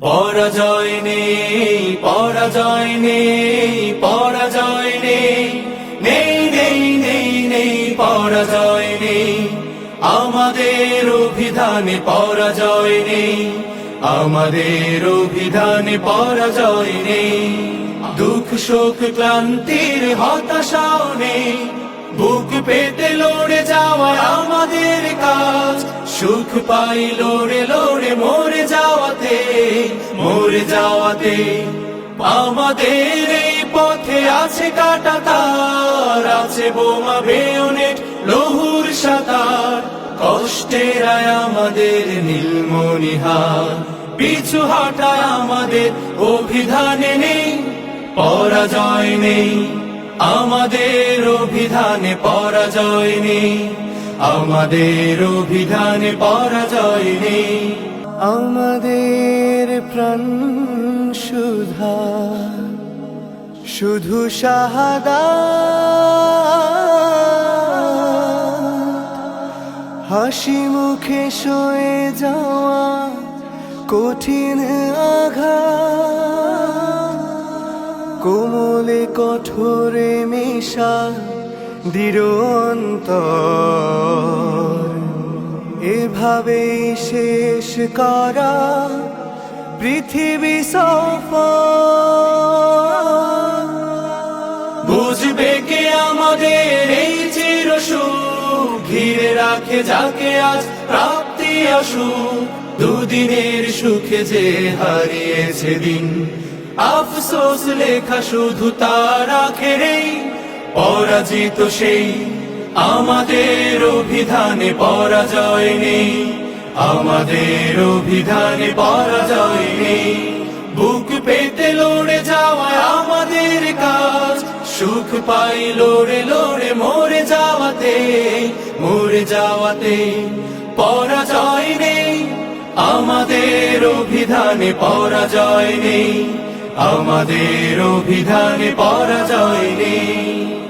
পরাজয় নেই পরাজয় নেই পরাজয় নেই। নেই নেই নেই নেই, পরাজয় নেই। আমাদের অভিধানে পরাজয় নেই। আমাদের অভিধানে পরাজয় নেই। দুঃখ, শোক, ক্লান্তির হতাশাও নেই। বুক পেতে লড়ে যাওয়া আমাদের কাজ। সুখ পাই লড়ে লড়ে যাওয়াতে মরে যাওয়াতে আমাদের এই পথে আছে কাটা তার, আছে বোমা, বেয়নেট, লহুর সাতার। কষ্টের আয় আমাদের নীলমণিহার পিছু হাঁটায় আমাদের, অভিধানে নেই, পরাজয় নেই। আমাদের অভিধানে পরাজয় নেই। আমাদের অভিধানে পরাজয় নেই। আমাদের প্রাণ সুধা, শুধু শাহাদা। হাসি মুখে সয়ে যাওয়া কঠিন আঘাত। কোমলে কঠোরে মেশা দৃঢ় অন্তর। এভাবে শেষ করা পৃথিবী সফর বুঝবে কে আমাদের এই চির ঘিরে রাখে যাকে আজ প্রাপ্তি আসুক দুদিনের সুখে যে হারিয়েছে দিন। আফসোস লেখা শুধু তার আখেরেই। পরাজিত সেই আমাদের অভিধানে পরাজয় নেই। আমাদের অভিধানে পরাজয় নেই। বুক পেতে লড়ে যাওয়া আমাদের কাজ। সুখ পাই লড়ে লড়ে মরে যাওয়াতে মরে যাওয়াতে পরাজয় নেই। আমাদের অভিধানে পরাজয় নেই। আমাদের অভিধানে পরাজয় নেই।